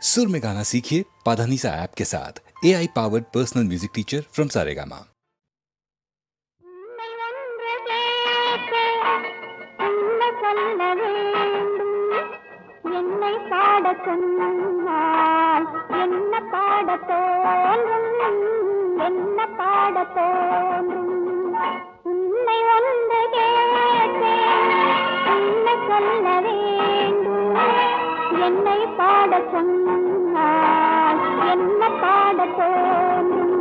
सुर में गाना सीखिए पाधानीसा ऐप के साथ। A I powered personal music teacher from Saregama உன்னை ஒன்று கேட்டேன், உன்னை சொல்ல வேண்டும். என்னை பாட சொன்னால் என்ன பாட தோன்றும்?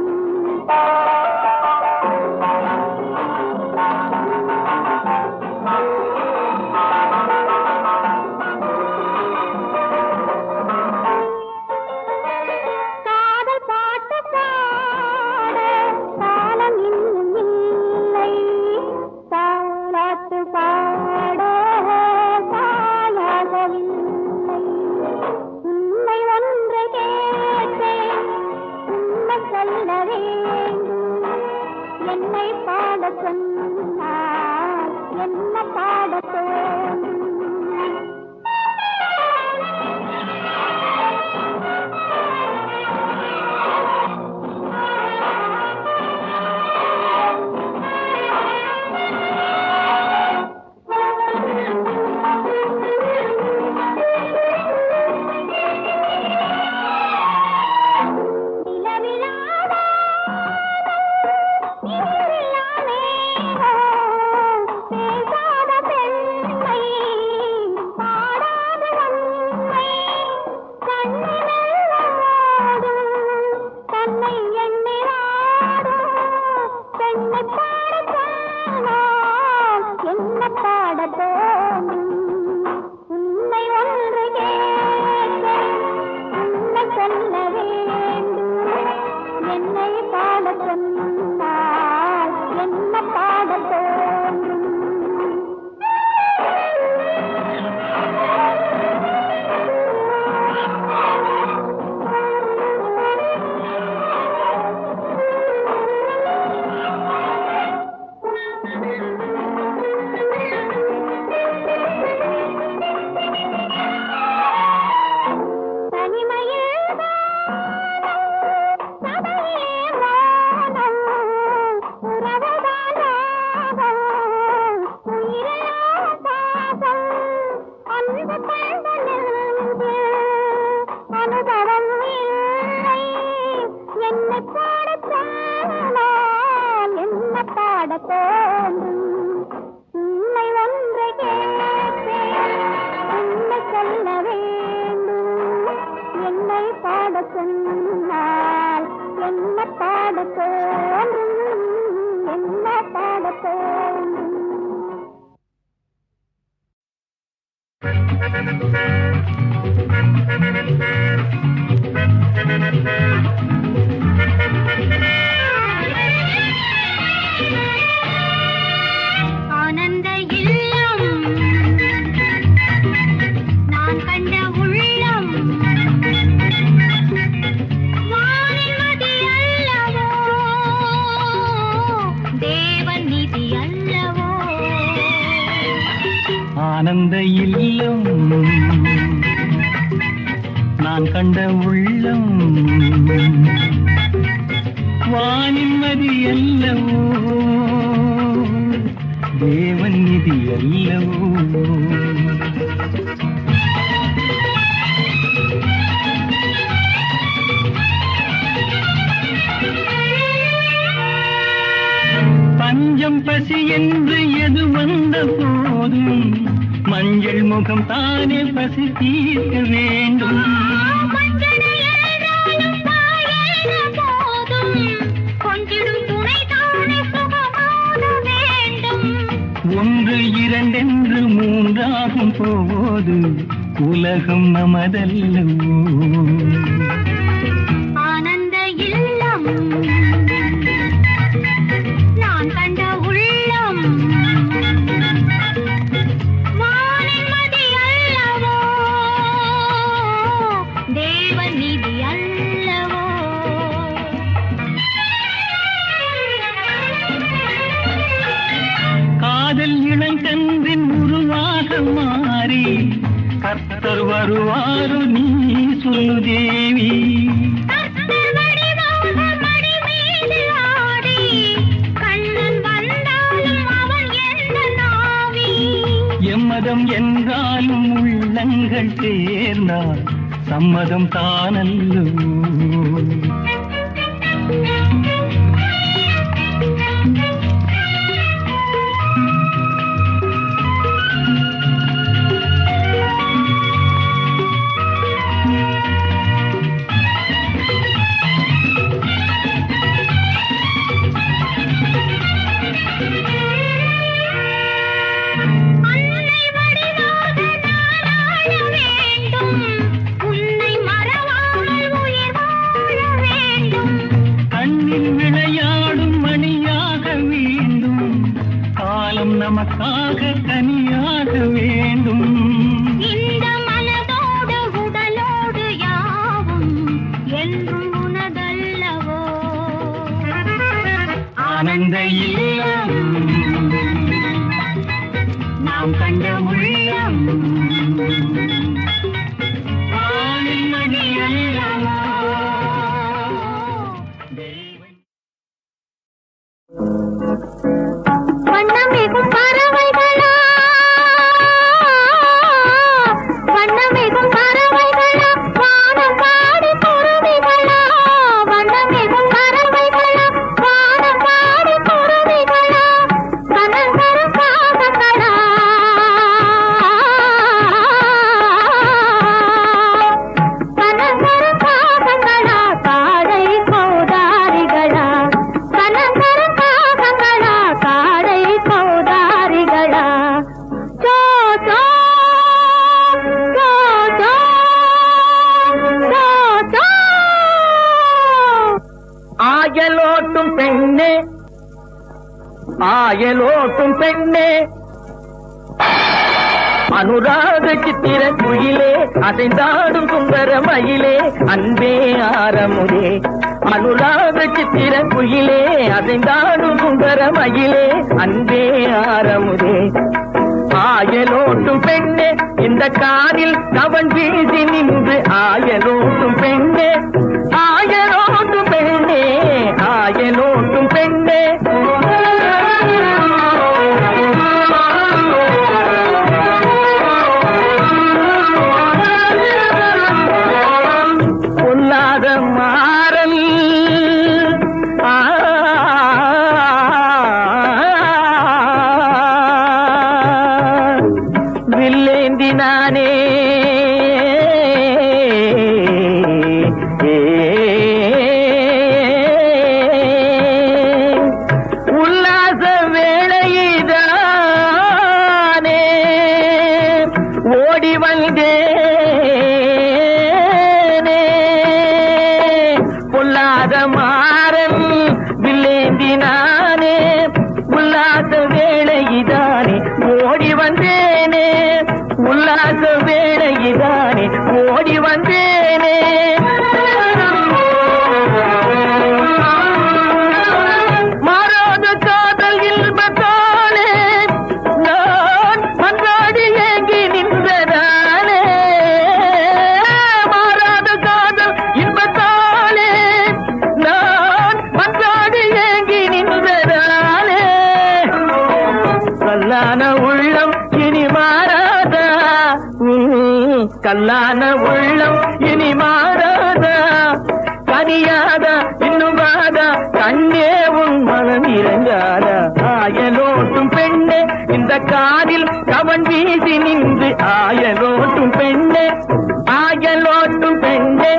Thank you. அல்லவோ? தேவன் நிதி அல்லவோ? பஞ்சம் பசி என்று எது வந்த போதும் மஞ்சள் முகம் தானே பசி தீர்க்கவே மூன்றாகும் போது உலகம் நமதல்லவோ? காலம் மாறி கர்த்தர் வருவாரு நீ சொல்லு தேவி. எம்மதம் என்றாலும் உள்ளங்கள் சேர்ந்தால் சம்மதம் தானல்லோ ஆயலோட்டும் பெண்ணே. அனுராக சித்திர குயிலே அசைந்தாடும் சுந்தர மயிலே அன்பே ஆரமுதே. அனுராக சித்திர குயிலே அசைந்தாடும் சுந்தர மயிலே அன்பே ஆரமுதே. ஆயலோட்டும் பெண்ணே இந்த காரில் கவன் வீசி நின்று ஆயலோட்டும் பெண்ணே. ஆயலோட்டும் பெண்ணே ஆயலோட்டும் பெண்ணே. கல்லான உள்ளம் இனி மாறாதா? கல்லான உள்ளம் இனி மாறாதா? கனியாதா இன்னும் வாதா கண்ணே உன் மனம் இறங்காதா? ஆயலோட்டும் பெண்ணே இந்த காதில் கவன் வீசி நின்று ஆயலோட்டும் பெண்ணே ஆயலோட்டும் பெண்ணே.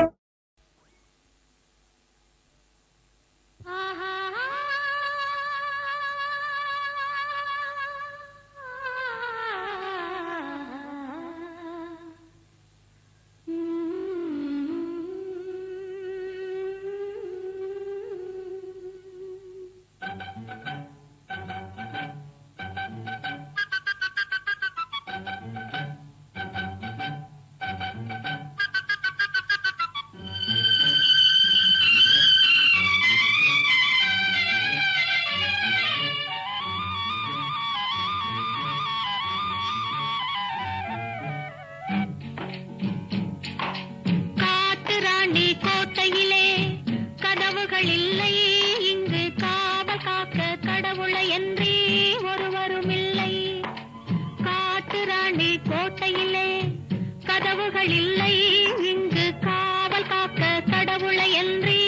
இங்கே ஒருவரும் ராணி கோட்டையிலே கதவுகள் இல்லை இங்கு காவல் காக்க கடவுளை என்றே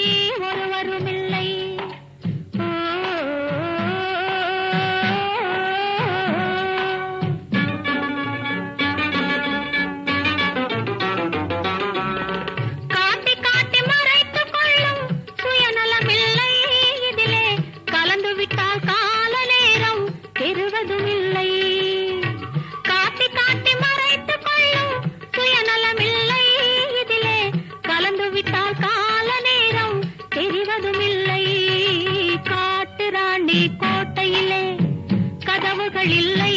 கண்கள் இல்லை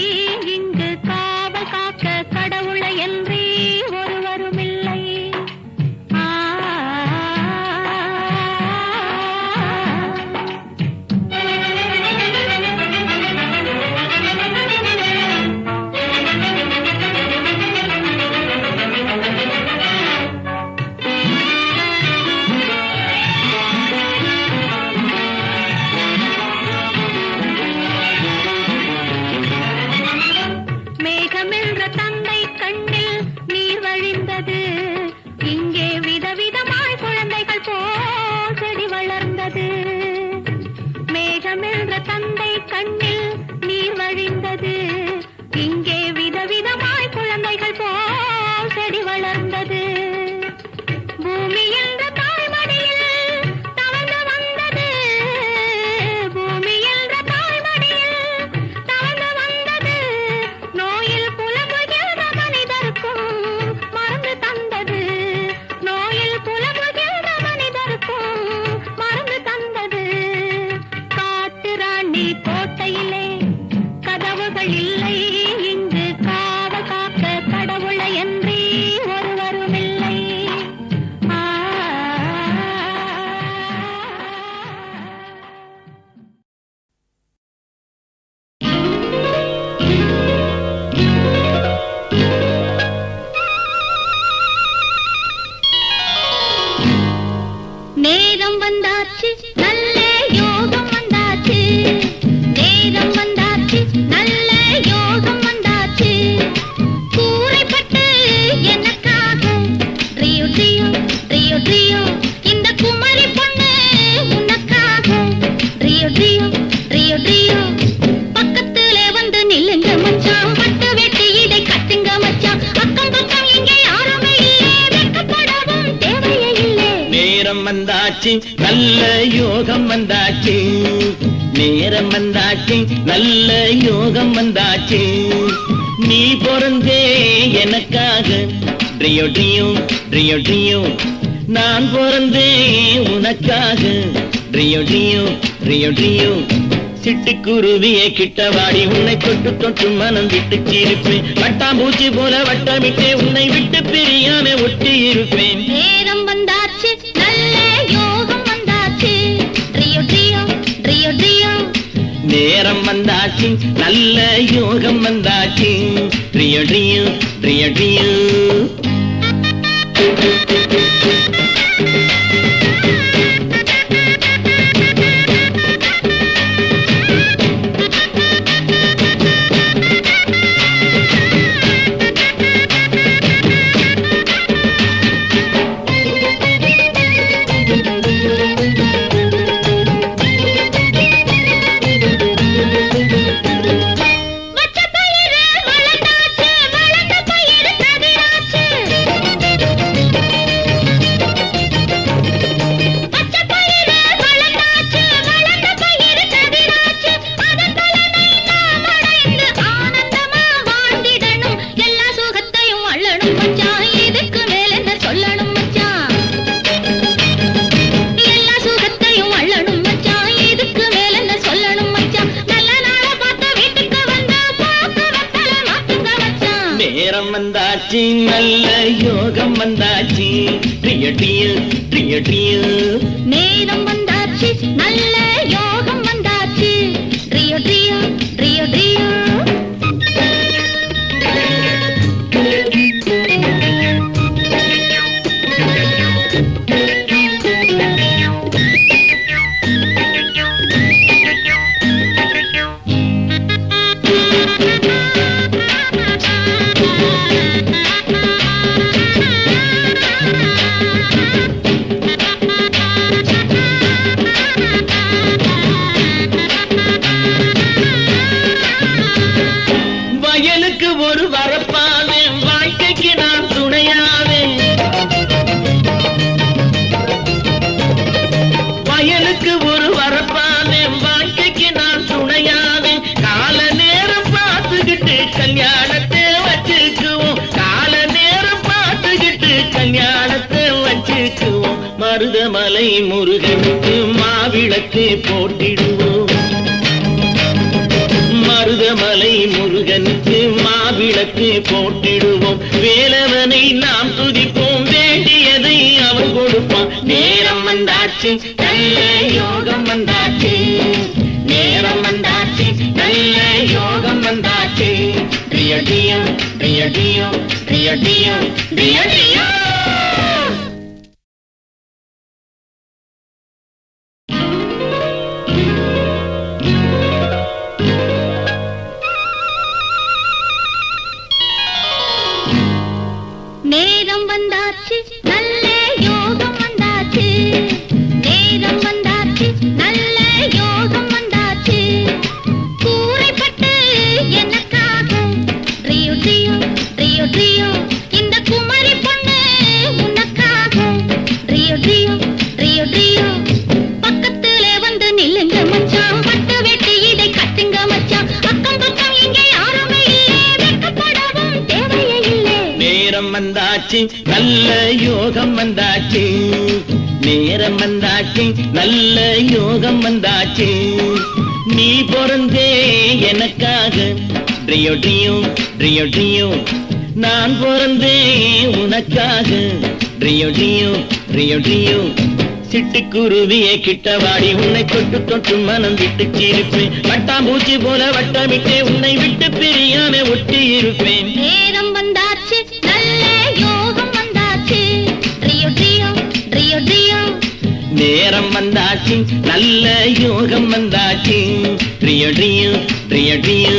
யோகம் வந்தாச்சு. நேரம் வந்தாச்சு. நல்ல யோகம் வந்தாச்சு. நீ பிறந்தே எனக்காக. ட்ரியோ ட்ரியோ ட்ரியோ ட்ரியோ. நான் பிறந்தே உனக்காக. ட்ரியோ ட்ரியோ ட்ரியோ ட்ரியோ. சிட்டுக்குருவியை கிட்டவாடி உன்னை தொட்டு தொட்டு மனம் விட்டு சீருப்பேன். வட்டாம்பூச்சி போல வட்டமிட்டே உன்னை விட்டு பிரியாம ஒட்டி இருப்பேன். நேரம் யோகம் வந்தாச்சு நல்ல யோகம் வந்தாச்சு. ட்ரியோ ட்ரியோ ட்ரியோ ட்ரியோ. வந்தாச்சு நல்ல யோகம் வந்தாச்சு. ட்ரியடியல் ட்ரியடியல் நேரம் வந்தாச்சு நல்ல மாவிளக்கு போட்டிடுவோம் மருதமலை முருகனுக்கு மாவிளக்கு போட்டிடுவோம் வேலவனை நாம் துதிப்போம் வேண்டியதை அவன் கொடுப்பான். நேரம் வந்தாச்சு நல்ல யோகம் வந்தாச்சு. நேரம் வந்தாச்சு நல்ல யோகம் வந்தாச்சு. ரியடியம் ரியடியம் ரியடியம் ரியடியம். வந்தாச்சு. வந்தாச்சு நல்ல யோகம் வந்தாச்சு. நேரம் வந்தாச்சு நல்ல யோகம் வந்தாச்சு. நீ பிறந்தே எனக்காக ட்ரியோ ட்ரியோ ட்ரியோ ட்ரியோ நான் பிறந்தே உனக்காக ட்ரியோ ட்ரியோ ட்ரியோ ட்ரியோ சிட்டுக்குருவியே கிட்ட வாடி உன்னை தொட்டு தொட்டு மனம் விட்டு சீருப்பேன். வட்டாம்பூச்சி போல வட்டமிட்டே உன்னை விட்டு பிரியாம ஒட்டி இருப்பேன். நேரம் வந்தாச்சு நல்ல யோகம் வந்தாச்சு. ட்ரியோ ட்ரியோ ட்ரியோ ட்ரியோ.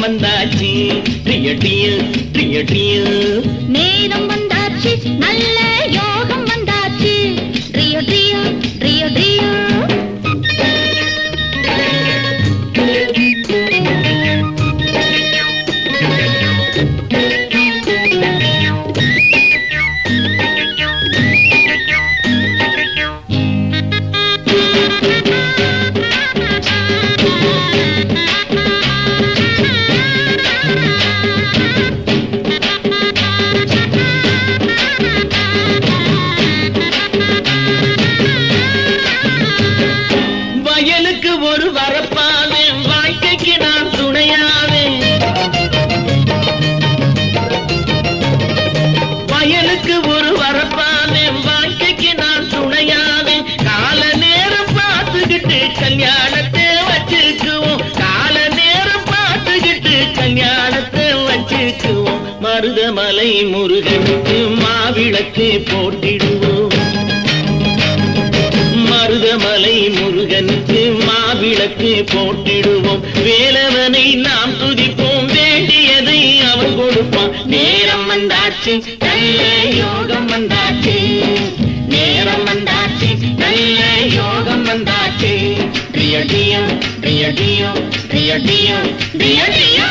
யோகம் வந்தாச்சு. ட்ரியோ ட்ரியோ ட்ரியோ ட்ரியோ நேரம் வந்தாச்சு நல்ல யோகம் வந்தாச்சு. ரியோ ரியோ ரியோ ரியோ வயலுக்கு மருதமலை முருகனுக்கு மாவிளக்கு போட்டிடுவோம். மருதமலை முருகனுக்கு மாவிளக்கு போட்டிடுவோம். வேலவனை நாம் துதிப்போம் வேண்டியதை அவன் கொடுப்பான். நேரம் வந்தாச்சு நல்ல யோகம் வந்தாச்சு. நேரம் வந்தாச்சு நல்ல யோகம் வந்தாச்சு. பிரியடியோ பிரியடியோ பிரியடியோ பிரியடியோ